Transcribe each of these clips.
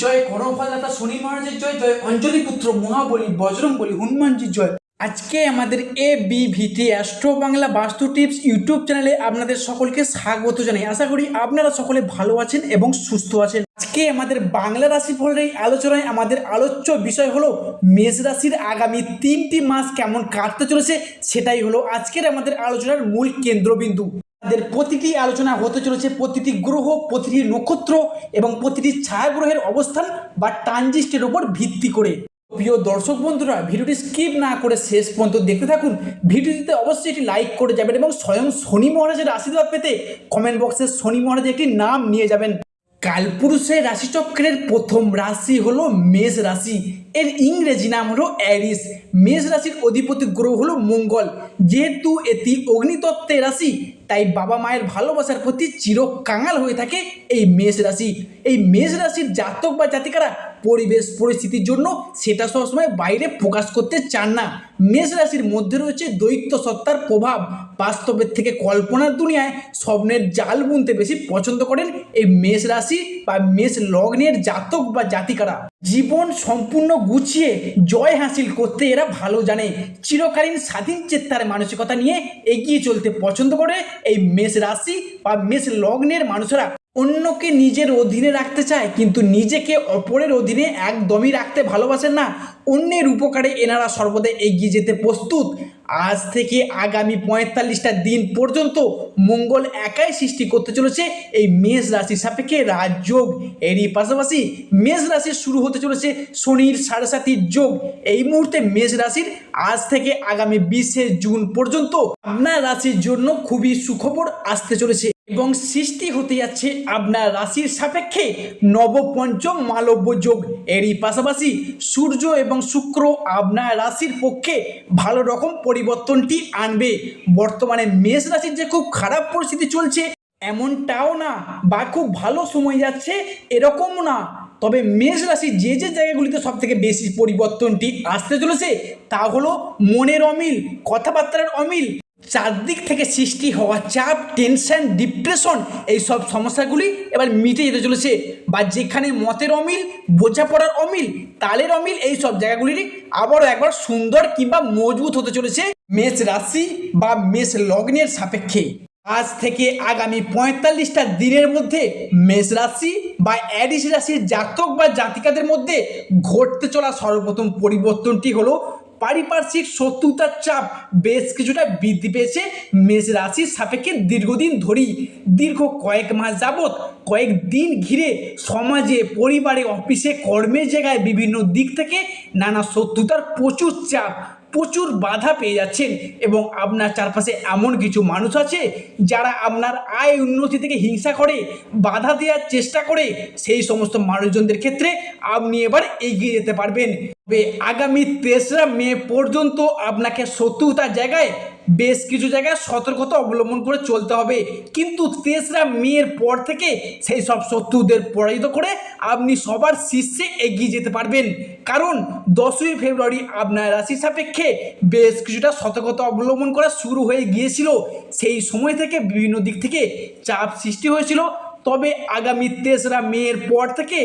জয় করফলদাতা শনি মহারাজের জয় জয় অঞ্জলি পুত্র মহাবলী বজরং বলি হনুমানজির জয়। আজকে আমাদের A B VT astro Bangla vastu tips YouTube চ্যানেলে আপনাদের সকলকে স্বাগত জানাই। আশা করি আপনারা সকলে ভালো আছেন এবং সুস্থ আছেন। আজকে আমাদের বাংলা রাশিফলের এই আলোচনায় আমাদের আলোচ্য বিষয় হলো মেষ রাশির আগামী তিনটি মাস কেমন কাটতে চলেছে, সেটাই হলো আজকের আমাদের আলোচনার মূল কেন্দ্রবিন্দু। আমাদের প্রতিটি আলোচনা হতে চলেছে, প্রতিটি গ্রহ, প্রতিটি নক্ষত্র এবং প্রতিটি ছায়াগ্রহের অবস্থান বা ট্রানজিস্টের ওপর ভিত্তি করে। প্রিয় দর্শক বন্ধুরা, ভিডিওটি স্কিপ না করে শেষ পর্যন্ত দেখতে থাকুন। ভিডিওটিতে অবশ্যই এটি লাইক করে যাবেন এবং স্বয়ং শনি মহারাজের আশীর্বাদ পেতে কমেন্ট বক্সে শনি মহারাজের একটি নাম নিয়ে যাবেন। কালপুরুষের রাশিচক্রের প্রথম রাশি হল মেষ রাশি। এর ইংরেজি নাম হলো অ্যারিস। মেষ রাশির অধিপতি গ্রহ হলো মঙ্গল। যেহেতু এটি অগ্নিতত্ত্বের রাশি, তাই বাবা মায়ের ভালোবাসার প্রতি চিরকাঙাল হয়ে থাকে এই মেষ রাশি। এই মেষ রাশির জাতক বা জাতিকারা পরিবেশ, পরিস্থিতির জন্য সেটা সবসময় বাইরে প্রকাশ করতে চান না। মেষ রাশির মধ্যে রয়েছে দৈত্য সত্তার প্রভাব। বাস্তবের থেকে কল্পনার দুনিয়ায় স্বপ্নের জাল বুনতে বেশি পছন্দ করেন এই মেষ রাশি বা মেষ লগ্নের জাতক বা জাতিকারা। জীবন সম্পূর্ণ গুছিয়ে জয় হাসিল করতে এরা ভালো জানে। চিরকালীন স্বাধীন চেত্তার মানসিকতা নিয়ে এগিয়ে চলতে পছন্দ করে এই মেষ রাশি বা মেষ লগ্নের মানুষেরা। অন্যকে নিজের অধীনে রাখতে চায়, কিন্তু নিজেকে অপরের অধীনে একদমই রাখতে ভালোবাসেন না। অন্যের উপকারে এনারা সর্বদা এগিয়ে যেতে প্রস্তুত। আজ থেকে আগামী পঁয়তাল্লিশটা দিন পর্যন্ত মঙ্গল একাই সৃষ্টি করতে চলেছে এই মেষ রাশির সাপেক্ষে রাজযোগ এরই পাশাপাশি মেষ রাশির শুরু হতে চলেছে শনির সাড়ে যোগ। এই মুহূর্তে মেষ রাশির আজ থেকে আগামী বিশে জুন পর্যন্ত আপনার রাশির জন্য খুবই সুখবর আসতে চলেছে। এবং সৃষ্টি হতে যাচ্ছে আপনার রাশির সাপেক্ষে নবপঞ্চম মালব্য যোগ। এরই পাশাপাশি সূর্য এবং শুক্র আপনার রাশির পক্ষে ভালো রকম পরিবর্তনটি আনবে। বর্তমানে মেষ রাশির যে খুব খারাপ পরিস্থিতি চলছে, এমনটাও না বা খুব ভালো সময় যাচ্ছে এরকম না। তবে মেষ রাশি যে যে জায়গাগুলিতে সব থেকে বেশি পরিবর্তনটি আসতে চলেছে, তা হলো মনের অমিল, কথাবার্তার অমিল। চারদিক থেকে সৃষ্টি হওয়া চাপ টেনশন ডিপ্রেশন এই সব সমস্যাগুলি এবার মিটে যেতে চলেছে। বা যেখানে মতের অমিল, বোঝাপড়ার অমিল, তালের অমিল এই সব জায়গাগুলির আবারও একবার সুন্দর কিংবা মজবুত হতে চলেছে মেষ রাশি বা মেষ লগ্নের সাপেক্ষে। আজ থেকে আগামী পঁয়তাল্লিশটা দিনের মধ্যে মেষ রাশি বা অ্যাডিস রাশির জাতক বা জাতিকাদের মধ্যে ঘটতে চলা সর্বপ্রথম পরিবর্তনটি হলো পারিপার্শ্বিক শত্রুতার চাপ বেশ কিছুটা বৃদ্ধি পেয়েছে মেষ রাশির সাপেক্ষে দীর্ঘদিন ধরেই। দীর্ঘ কয়েক মাস যাবৎ কয়েক দিন ঘিরে সমাজে, পরিবারে, অফিসে, কর্মের জায়গায় বিভিন্ন দিক থেকে নানা শত্রুতার প্রচুর চাপ প্রচুর বাধা পেয়ে যাচ্ছেন এবং আপনার চারপাশে এমন কিছু মানুষ আছে যারা আপনার আয় উন্নতি থেকে হিংসা করে, বাধা দেওয়ার চেষ্টা করে সেই সমস্ত মানুষজনদের ক্ষেত্রে আপনি এবার এগিয়ে যেতে পারবেন। আগামী তেসরা মে পর্যন্ত আপনাকে শত্রুতার জায়গায় বেশ কিছু জায়গায় সতর্কতা অবলম্বন করে চলতে হবে। কিন্তু তেসরা মেয়ের পর থেকে সেই সব শত্রুদের পরাজিত করে আপনি সবার শীর্ষে এগিয়ে যেতে পারবেন। কারণ দশই ফেব্রুয়ারি আপনার রাশি সাপেক্ষে বেশ কিছুটা সতর্কতা অবলম্বন করা শুরু হয়ে গিয়েছিল। সেই সময় থেকে বিভিন্ন দিক থেকে চাপ সৃষ্টি হয়েছিল। তবে আগামী তেসরা মেয়ের পর থেকে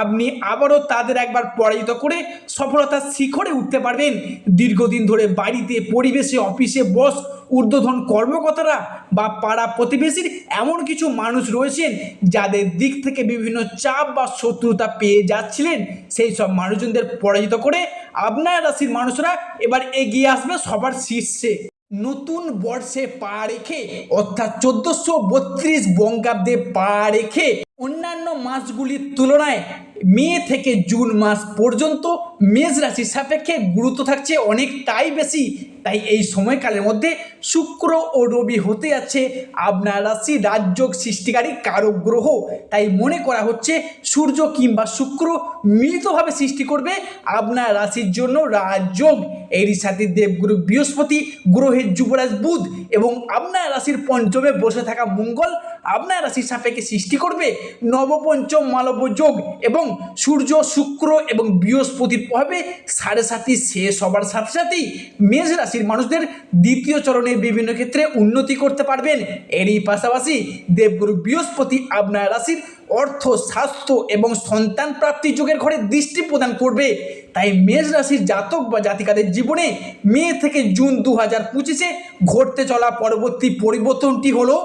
আপনি আবারও তাদের একবার পরাজিত করে সফলতার শিখরে উঠতে পারবেন। দীর্ঘদিন ধরে বাড়িতে, পরিবেশে, অফিসে, বস, ঊর্ধ্বধন কর্মকর্তারা বা পাড়া প্রতিবেশীর এমন কিছু মানুষ রয়েছেন যাদের দিক থেকে বিভিন্ন চাপ বা শত্রুতা পেয়ে যাচ্ছিলেন। সেই সব মানুষজনদের পরাজিত করে আপনার রাশির মানুষরা এবার এগিয়ে আসবে সবার শীর্ষে। নতুন বর্ষে পা রেখে অর্থাৎ চোদ্দশো বত্রিশ বঙ্গাব্দে পা রেখে অন্যান্য মাসগুলির তুলনায় মে থেকে জুন মাস পর্যন্ত মেষ রাশির সাপেক্ষে গুরুত্ব থাকছে অনেকটাই বেশি। তাই এই সময়কালের মধ্যে শুক্র ও রবি হতে যাচ্ছে আপনার রাশি রাজযোগ সৃষ্টিকারী কারক গ্রহ। তাই মনে করা হচ্ছে সূর্য কিংবা শুক্র মিলিতভাবে সৃষ্টি করবে আপনার রাশির জন্য রাজযোগ। এরই সাথে দেবগুরু বৃহস্পতি, গ্রহের যুবরাজ বুধ এবং আপনার রাশির পঞ্চমে বসে থাকা মঙ্গল আপনার রাশির সাপেক্ষে সৃষ্টি করবে নবপঞ্চম মালব্য যোগ এবং সূর্য, শুক্র এবং বৃহস্পতির প্রভাবে সাড়ে সাতই শেষ হবার সাথে সাথেই মেষ রাশির মানুষদের দ্বিতীয় চরণে বিভিন্ন ক্ষেত্রে উন্নতি করতে পারবেন। এরই পাশাপাশি দেবগুরু বৃহস্পতি আপনার রাশির অর্থ, স্বাস্থ্য এবং সন্তান প্রাপ্তি যোগের ঘরে দৃষ্টি প্রদান করবে। তাই মেষ রাশির জাতক বা জাতিকাদের জীবনে মে থেকে জুন দু হাজার পঁচিশে ঘটতে চলা পরবর্তী পরিবর্তনটি হলো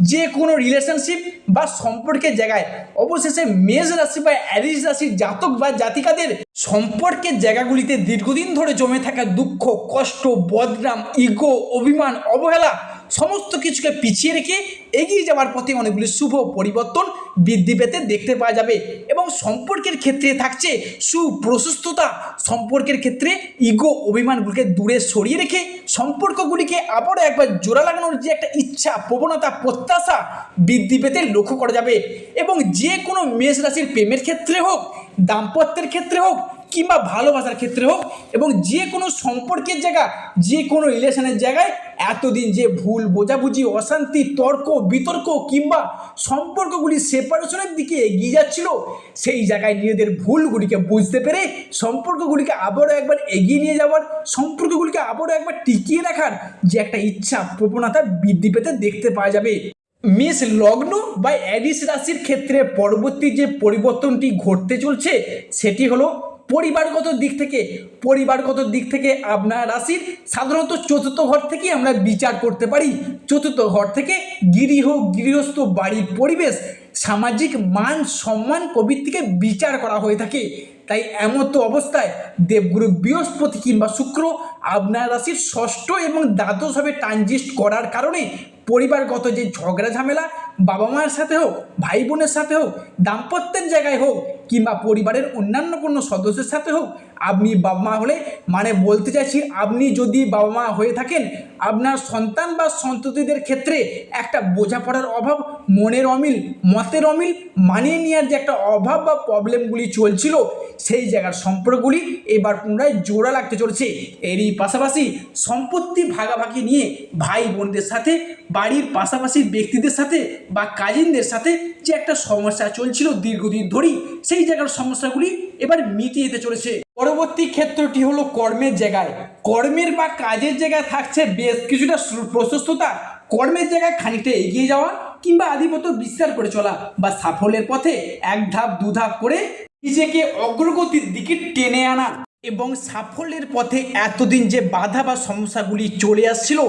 যে কোনো রিলেশনশিপ বা সম্পর্কের জায়গায়, অবশেষে মেষ রাশি বা অ্যারিস রাশির জাতক বা জাতিকাদের সম্পর্কের জায়গাগুলিতে দীর্ঘদিন ধরে জমে থাকা দুঃখ, কষ্ট, বদনাম ইগো অভিমান, অবহেলা সমস্ত কিছুকে পিছিয়ে রেখে এগিয়ে যাওয়ার পথে অনেকগুলি শুভ পরিবর্তন বৃদ্ধি পেতে দেখতে পাওয়া যাবে এবং সম্পর্কের ক্ষেত্রে থাকছে সুপ্রশস্ততা। সম্পর্কের ক্ষেত্রে ইগো অভিমানগুলিকে দূরে সরিয়ে রেখে সম্পর্কগুলিকে আবারও একবার জোড়া লাগানোর যে একটা ইচ্ছা, প্রবণতা, প্রত্যাশা বৃদ্ধি পেতে লক্ষ্য করা যাবে এবং যে কোনো মেষ রাশির প্রেমের ক্ষেত্রে হোক, দাম্পত্যের ক্ষেত্রে হোক কিংবা ভালোবাসার ক্ষেত্রে হোক এবং যে কোনো সম্পর্কের জায়গা, যে কোনো রিলেশনের জায়গায় এতদিন যে ভুল, বোঝাবুঝি, অশান্তি, তর্ক, বিতর্ক কিংবা সম্পর্কগুলি সেপারেশনের দিকে এগিয়ে যাচ্ছিল, সেই জায়গায় নিজেদের ভুলগুলিকে বুঝতে পেরে সম্পর্কগুলিকে আবারও একবার এগিয়ে নিয়ে যাওয়ার, সম্পর্কগুলিকে আবারও একবার টিকিয়ে রাখার যে একটা ইচ্ছা, প্রবণতা বৃদ্ধি পেতে দেখতে পাওয়া যাবে। মেষ লগ্ন বা অ্যাডিস রাশির ক্ষেত্রে পরবর্তী যে পরিবর্তনটি ঘটতে চলছে, সেটি হলো পরিবারগত দিক থেকে, পরিবারগত দিক থেকে আপনার রাশির সাধারণত চতুর্থ ঘর থেকেই আমরা বিচার করতে পারি। চতুর্থ ঘর থেকে গৃহ, গৃহস্থ বাড়ির পরিবেশ, সামাজিক মান, সম্মান প্রবৃত্তিকে বিচার করা হয়ে থাকে। তাই এমতো অবস্থায় দেবগুরু বৃহস্পতি কিংবা শুক্র আপনার রাশির ষষ্ঠ এবং দ্বাদশভাবে ট্রানজিস্ট করার কারণে পরিবারগত যে ঝগড়া ঝামেলা বাবা মায়ের সাথে হোক ভাই বোনের সাথে হোক, দাম্পত্যের জায়গায় হোক, কিংবা পরিবারের অন্যান্য কোনো সদস্যের সাথে হোক, আপনি বাবা মা হলে মানে বলতে চাইছি, আপনি যদি বাবা মা হয়ে থাকেন, আপনার সন্তান বা সন্ততিদের ক্ষেত্রে একটা বোঝাপড়ার অভাব, মনের অমিল, মতের অমিল মানিয়ে নেওয়ার যে একটা অভাব বা প্রবলেমগুলি চলছিল, সেই জায়গার সম্পর্কগুলি এবার পুনরায় জোড়া লাগতে চলছে। এরই পাশাপাশি সম্পত্তি ভাগাভাগি নিয়ে ভাই বোনদের সাথে, বাড়ির পাশাপাশি ব্যক্তিদের সাথে বা কাজিনদের সাথে যে একটা সমস্যা চলছিল দীর্ঘদিন ধরেই, সেই জায়গার সমস্যাগুলি এবার মিটিয়ে যেতে চলেছে। পরবর্তী ক্ষেত্রটি হলো কর্মের জায়গায়। কর্মের বা কাজের জায়গায় থাকছে বেশ কিছুটা প্রশস্ততা। কর্মের জায়গায় খানিকটা এগিয়ে যাওয়া কিংবা আধিপত্য বিস্তার করে চলা বা সাফল্যের পথে এক ধাপ, দু ধাপ করে নিজেকে অগ্রগতির দিকে টেনে আনা। এবং সাফল্যের পথে এতদিন যে বাধা বা সমস্যাগুলি চলে আসছিল,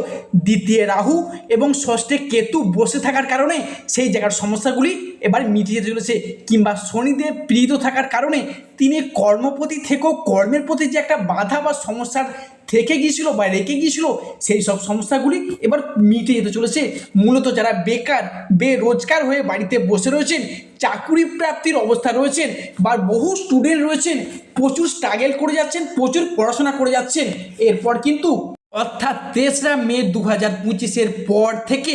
দ্বিতীয় রাহু এবং ষষ্ঠে কেতু বসে থাকার কারণে সেই জায়গার সমস্যাগুলি এবার মিটিয়ে চলেছে। কিংবা শনিদেব প্রীত থাকার কারণে তিনি কর্মপতি থেকেও কর্মের প্রতি যে একটা বাধা বা সমস্যার থেকে গিয়েছিল বা রেখে গিয়েছিল, সেই সব সমস্যাগুলি এবার মিটে যেতে চলেছে। মূলত যারা বেকার, বেরোজগার হয়ে বাড়িতে বসে রয়েছেন, চাকুরি প্রাপ্তির অবস্থা রয়েছেন বা বহু স্টুডেন্ট রয়েছেন, প্রচুর স্ট্রাগেল করে যাচ্ছেন, প্রচুর পড়াশোনা করে যাচ্ছেন, এরপর কিন্তু অর্থাৎ তেসরা মে দু হাজার পঁচিশের পর থেকে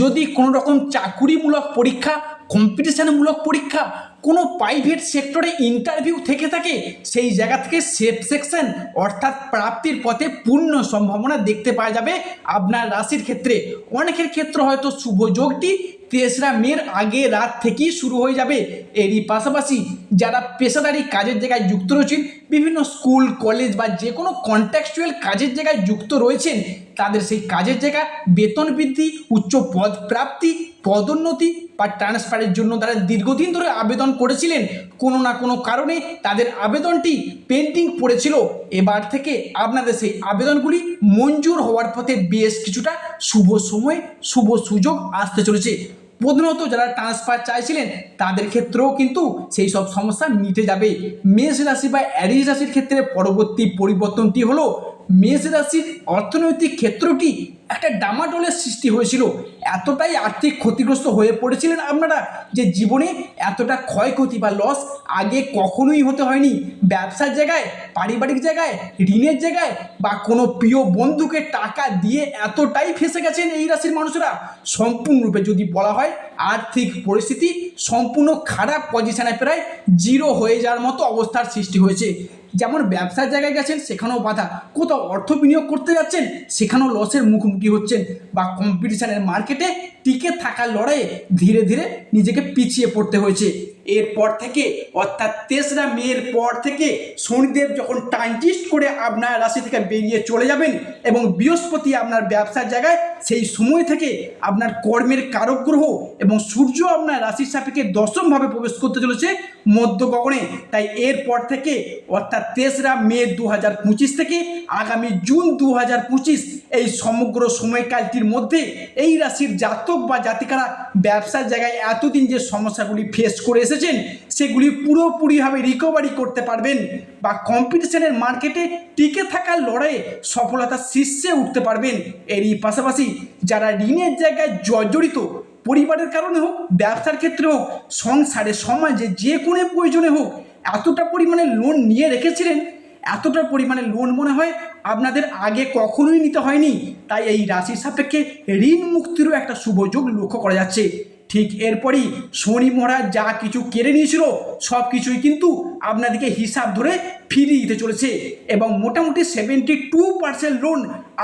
যদি কোনো রকম চাকুরিমূলক পরীক্ষা কম্পিটিশনমূলক পরীক্ষা কোনো প্রাইভেট সেক্টরে ইন্টারভিউ থেকে থাকে, সেই জায়গা থেকে সেফ সেকশন অর্থাৎ প্রাপ্তির পথে পূর্ণ সম্ভাবনা দেখতে পাওয়া যাবে। আপনার রাশির ক্ষেত্রে অনেকের ক্ষেত্রে হয়তো শুভ যোগটি তেসরা মের আগে রাত থেকেই শুরু হয়ে যাবে। এরই পাশাপাশি যারা পেশাদারি কাজের জায়গায় যুক্ত রয়েছেন, বিভিন্ন স্কুল, কলেজ বা যে কোনো কন্ট্যাকচুয়াল কাজের জায়গায় যুক্ত রয়েছেন, তাদের সেই কাজের জায়গা বেতন বৃদ্ধি, উচ্চ পদ প্রাপ্তি, পদোন্নতি বা ট্রান্সফারের জন্য তারা দীর্ঘদিন ধরে আবেদন করেছিলেন। কোনো না কোনো কারণে তাদের আবেদনটি পেন্ডিং পড়েছিল। এবার থেকে আপনাদের সেই আবেদনগুলি মঞ্জুর হওয়ার পথে বেশ কিছুটা শুভ সময়, শুভ সুযোগ আসতে চলেছে। প্রধানত যারা ট্রান্সফার চাইছিলেন, তাদের ক্ষেত্রেও কিন্তু সেই সব সমস্যা মিটে যাবে। মেষ রাশি বা অ্যারিস রাশির ক্ষেত্রে পরবর্তী পরিবর্তনটি হলো, মেষ রাশির অর্থনৈতিক ক্ষেত্রটি একটা ডামাডোলের সৃষ্টি হয়েছিল। এতটাই আর্থিক ক্ষতিগ্রস্ত হয়ে পড়েছিলেন আপনারা যে জীবনে এতটা ক্ষয়ক্ষতি বা লস আগে কখনোই হতে হয়নি। ব্যবসার জায়গায়, পারিবারিক জায়গায়, ঋণের জায়গায় বা কোনো প্রিয় বন্ধুকে টাকা দিয়ে এতটাই ফেসে গেছেন এই রাশির মানুষরা। সম্পূর্ণরূপে যদি বলা হয় আর্থিক পরিস্থিতি সম্পূর্ণ খারাপ পজিশনে প্রায় জিরো হয়ে যাওয়ার মতো অবস্থার সৃষ্টি হয়েছে। যেমন ব্যবসার জায়গায় গেছেন, সেখানেও বাধা। কোথাও অর্থ বিনিয়োগ করতে যাচ্ছেন, সেখানেও লসের মুখোমুখি হচ্ছেন বা কম্পিটিশানের মার্কেটে টিকে থাকার লড়াইয়ে ধীরে ধীরে নিজেকে পিছিয়ে পড়তে হয়েছে। এরপর থেকে, অর্থাৎ তেসরা মেয়ের পর থেকে শনিদেব যখন ট্রানজিস্ট করে আপনার রাশি থেকে বেরিয়ে চলে যাবেন এবং বৃহস্পতি আপনার ব্যবসার জায়গায়, সেই সময় থেকে আপনার কর্মের কারক গ্রহ এবং সূর্য আপনার রাশির সাপেক্ষে দশমভাবে প্রবেশ করতে চলেছে মধ্য গগনে। তাই এরপর থেকে, অর্থাৎ তেসরা মে দু হাজার পঁচিশ থেকে আগামী জুন দু হাজার পঁচিশ, এই সমগ্র সময়কালটির মধ্যে এই রাশির জাতক বা জাতিকারা ব্যবসার জায়গায় এতদিন যে সমস্যাগুলি ফেস করে এসেছেন সেগুলি পুরোপুরিভাবে রিকভারি করতে পারবেন বা কম্পিটিশনের মার্কেটে টিকে থাকার লড়াইয়ে সফলতার শীর্ষে উঠতে পারবেন। এরই পাশাপাশি যারা ঋণের জায়গায় জর্জরিত, পরিবারের কারণে হোক, ব্যবসার ক্ষেত্রে হোক, সংসারে, সমাজে যে কোনো প্রয়োজনে হোক, এতটা পরিমাণে লোন নিয়ে রেখেছিলেন, এতটা পরিমাণে লোন মনে হয় আপনাদের আগে কখনোই নিতে হয়নি। তাই এই রাশির সাপেক্ষে ঋণ মুক্তিরও একটা শুভযোগ লক্ষ্য করা যাচ্ছে। ঠিক এরপরই শনি মহারাজ যা কিছু কেড়ে নিয়েছিল, সব কিছুই কিন্তু আপনাদেরকে হিসাব ধরে ফিরিয়ে দিতে চলেছে এবং মোটামুটি সেভেন্টি টু পার্সেন্ট লোন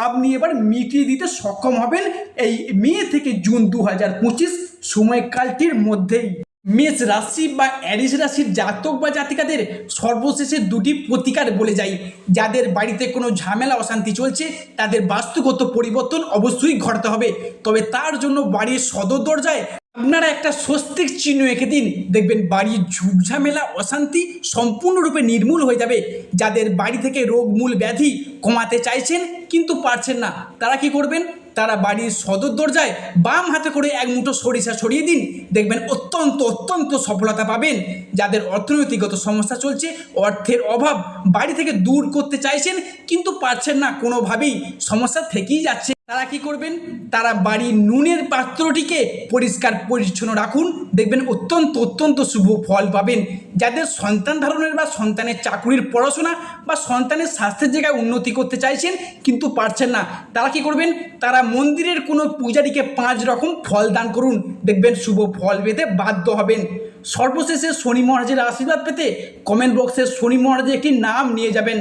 আপনি এবার মিটিয়ে দিতে সক্ষম হবেন এই মে থেকে জুন দু হাজার পঁচিশ সময়কালটির মধ্যেই। মেষ রাশি বা অ্যারিস রাশির জাতক বা জাতিকাদের সর্বশেষে দুটি প্রতিকার বলে যাই। যাদের বাড়িতে কোনো ঝামেলা, অশান্তি চলছে, তাদের বাস্তুগত পরিবর্তন অবশ্যই ঘটাতে হবে। তবে তার জন্য বাড়ির সদর দরজায় আপনারা একটা স্বস্তিক চিহ্ন এঁকে দিন। দেখবেন বাড়ির ঝুপঝামেলা, অশান্তি সম্পূর্ণরূপে নির্মূল হয়ে যাবে। যাদের বাড়ি থেকে রোগ, মূল ব্যাধি কমাতে চাইছেন কিন্তু পারছেন না, তারা কি করবেন? তারা বাড়ির সদর দরজায় বাম হাতে করে এক মুঠো সরিষা ছড়িয়ে দিন। দেখবেন অত্যন্ত অত্যন্ত সফলতা পাবেন। যাদের অর্থনৈতিকগত সমস্যা চলছে, অর্থের অভাব বাড়ি থেকে দূর করতে চাইছেন কিন্তু পারছেন না, কোনোভাবেই সমস্যা থেকেই যাচ্ছে। তারা কি করবেন? তারা বাড়ির নুনের পাত্রটিকে পরিষ্কার পরিচ্ছন্ন রাখুন। দেখবেন অত্যন্ত অত্যন্ত শুভ ফল পাবেন। যাদের সন্তান ধারণের বা সন্তানের চাকুরির পড়াশোনা বা সন্তানের স্বাস্থ্যের জায়গায় উন্নতি করতে চাইছেন, কিন্তু পারছেন না, তারা কি করবেন? তারা মন্দিরের কোনো পূজারীকে পাঁচ রকম ফল দান করুন। দেখবেন শুভ ফল পেতে বাধ্য হবেন। সর্বশেষে শনি মহারাজের আশীর্বাদ পেতে কমেন্ট বক্সে শনি মহারাজের একটি নাম নিয়ে যাবেন।